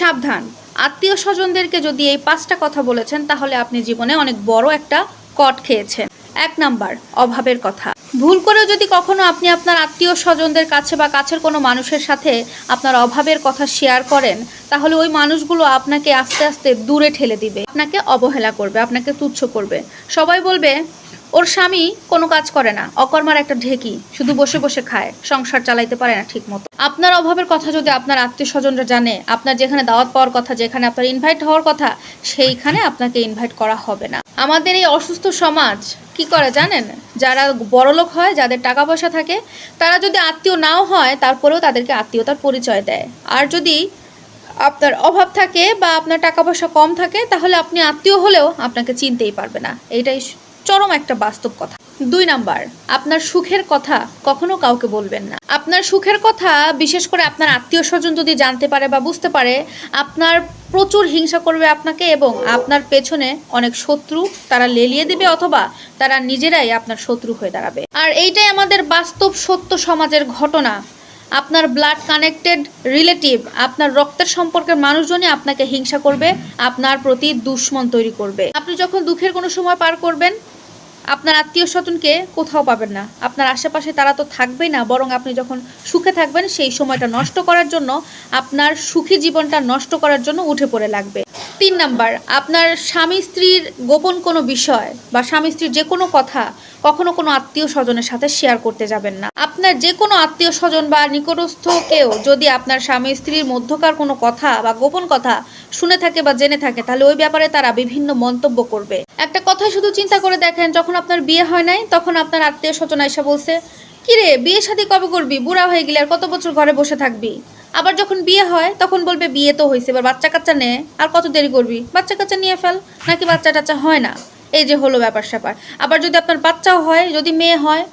সাবধান। আত্মীয় স্বজনদেরকে যদি এই পাঁচটা কথা বলেছেন, তাহলে আপনি জীবনে অনেক বড় একটা কট খেয়েছেন। এক নাম্বার, অভাবের কথা। ভুল করেও যদি কখনো আপনি আপনার আত্মীয় স্বজনদের কাছে বা কাছের কোনো মানুষের সাথে আপনার অভাবের কথা শেয়ার করেন, তাহলে ওই মানুষগুলো আপনাকে আস্তে আস্তে দূরে ঠেলে দিবে। আপনাকে অবহেলা করবে, আপনাকে তুচ্ছ করবে। সবাই বলবে ওর স্বামী কোনো কাজ করে না, অকর্মার একটা ঢেকি, শুধু বসে বসে খায়, সংসার চালাইতে পারে না ঠিক মতো আপনার অভাবের কথা যদি আপনার আত্মীয় স্বজনরা জানে, আপনার যেখানে দাওয়াত পাওয়ার কথা, যেখানে আপনার ইনভাইট হওয়ার কথা, সেইখানে আপনাকে ইনভাইট করা হবে না। আমাদের এই অসুস্থ সমাজ কি করে জানেন? যারা বড়লোক হয়, যাদের টাকা পয়সা থাকে, তারা যদি আত্মীয় নাও হয়, তারপরেও তাদেরকে আত্মীয়তার পরিচয় দেয়। আর যদি আপনার অভাব থাকে বা আপনার টাকা পয়সা কম থাকে, তাহলে আপনি আত্মীয় হলেও আপনাকে চিনতেই পারবে না। এইটাই চরম একটা বাস্তব কথা। দুই নাম্বার, আপনার সুখের কথা কখনো কাউকে বলবেন না। আপনার সুখের কথা, বিশেষ করে আপনার আত্মীয় স্বজন যদি জানতে পারে বা বুঝতে পারে, আপনার প্রচুর হিংসা করবে আপনাকে এবং আপনার পেছনে অনেক শত্রু তারা লেলিয়ে দেবে অথবা তারা নিজেরাই আপনার শত্রু হয়ে দাঁড়াবে। আর এইটাই আমাদের বাস্তব সত্য সমাজের ঘটনা। আপনার ব্লাড কানেক্টেড রিলেটিভ আপনার রক্তের সম্পর্কের মানুষজনই আপনাকে হিংসা করবে, আপনার প্রতি দুশ্মন তৈরি করবে। আপনি যখন দুঃখের কোনো সময় পার করবেন আপনার আত্মীয় স্বজনকে কোথাও পাবেন না। আপনার আশেপাশে তারা তো থাকবেই না, বরং আপনি যখন সুখে থাকবেন, সেই সময়টা নষ্ট করার জন্য আপনার সুখী জীবনটা নষ্ট করার জন্য উঠে পড়ে লাগবে। তিন নাম্বার, আপনার স্বামী স্ত্রীর গোপন কোনো বিষয় বা স্বামী স্ত্রীর যে কোনো কথা কখনো কোনো আত্মীয় স্বজনের সাথে শেয়ার করতে যাবেন না। আপনার যে কোনো আত্মীয় স্বজন বা নিকটস্থ কেউ যদি আপনার স্বামী স্ত্রীর মধ্যকার কোনো কথা বা গোপন কথা শুনে থাকে বা জেনে থাকে, তাহলে ওই ব্যাপারে তারা বিভিন্ন মন্তব্য করবে। একটা কথা শুধু চিন্তা করে দেখেন, যখন আপনার বিয়ে হয় নাই, তখন আপনার আত্মীয় স্বজন এসে বলছে কিরে বিয়ে শাদী কবে করবি? বুড়া হয়ে গেলে আর কত বছর ঘরে বসে থাকবি? আবার যখন বিয়ে হয়, তখন বলবে বিয়ে তো হয়েছে এবার বাচ্চা কাচ্চা নে, আর কত দেরি করবি? বাচ্চা কাচ্চা নিয়ে ফেল, নাকি বাচ্চা টাচ্চা হয় না? এই যে হলো ব্যাপার স্যাপার। আবার যদি আপনার বাচ্চাও হয়, যদি মেয়ে হয়,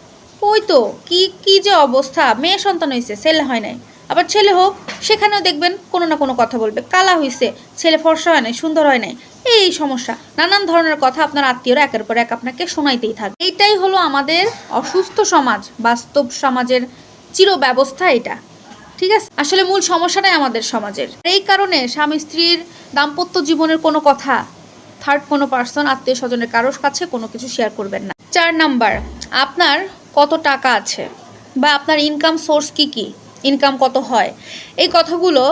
ওই তো, কি কি যে অবস্থা? মেয়ে সন্তান হয়েছে ছেলে হয় নাই। আবার ছেলে হোক, সেখানেও দেখবেন কোনো না কোনো কথা বলবে। কালা হয়েছে ছেলে ফর্সা হয় নাই, সুন্দর হয় নাই। এই এই সমস্যা। নানান ধরনের কথা আপনার আত্মীয়রা একের পর এক আপনাকে শোনাইতেই থাকে। এইটাই হলো আমাদের অসুস্থ সমাজ, বাস্তব সমাজের চির ব্যবস্থা এটা। ঠিক আছে? আসলে মূল সমস্যাটাই আমাদের সমাজের। এই কারণে স্বামী স্ত্রীর দাম্পত্য জীবনের কোনো কথা থার্ড কোনো পার্সন আত্মীয় স্বজনের কারোর কাছে কোনো কিছু শেয়ার করবেন না। চার নাম্বার, আপনার কত টাকা আছে? বা আপনার ইনকাম সোর্স কি কি? ইনকাম কত হয়? এই কথাগুলো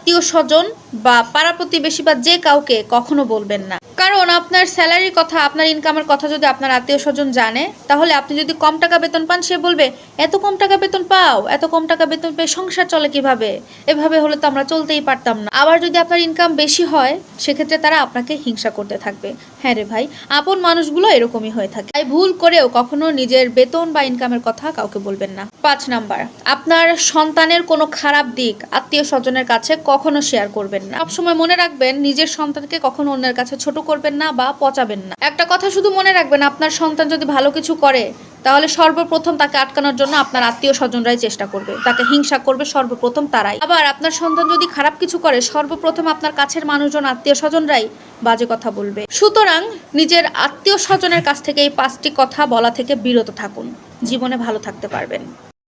আত্মীয় স্বজন বা পাড়া প্রতিবেশী বা যে কাউকে কখনো বলবেন না। কারণ আপনার স্যালারির কথা, আপনার ইনকামের কথা যদি আপনার আত্মীয় স্বজন জানে, তাহলে আপনি যদি কম টাকা বেতন পান, সে বলবে, এত কম টাকা বেতন পাও, এত কম টাকা বেতন পেয়ে সংসার চলে কীভাবে? এভাবে হলে তো আমরা চলতেই পারতাম না। আবার যদি আপনার ইনকাম বেশি হয়, সেক্ষেত্রে তারা আপনাকে হিংসা করতে থাকবে। হ্যাঁ রে ভাই, আপন মানুষগুলো এরকমই হয়ে থাকে। তাই ভুল করেও কখনো নিজের বেতন বা ইনকামের কথা কাউকে বলবেন না। পাঁচ নাম্বার, আপনার সন্তানের কোনো খারাপ দিক আত্মীয় স্বজনের কাছে কখনো শেয়ার করবেন না। সবসময় মনে রাখবেন, নিজের সন্তানকে কখনো অন্যের কাছে ছোট করবেন না বা পচাবেন না। একটা কথা শুধু মনে রাখবেন, আপনার সন্তান যদি ভালো কিছু করে, তাহলে সর্বপ্রথম তাকে আটকানোর জন্য আপনার আত্মীয় স্বজনরাই চেষ্টা করবে। তাকে হিংসা করবে সর্বপ্রথম তারাই। আবার আপনার সন্তান যদি খারাপ কিছু করে, সর্বপ্রথম আপনার কাছের মানুষজন, আত্মীয় স্বজনরাই বাজে কথা বলবে। সুতরাং নিজের আত্মীয় স্বজনের কাছ থেকে এই পাঁচটি কথা বলা থেকে বিরত থাকুন। জীবনে ভালো থাকতে পারবেন।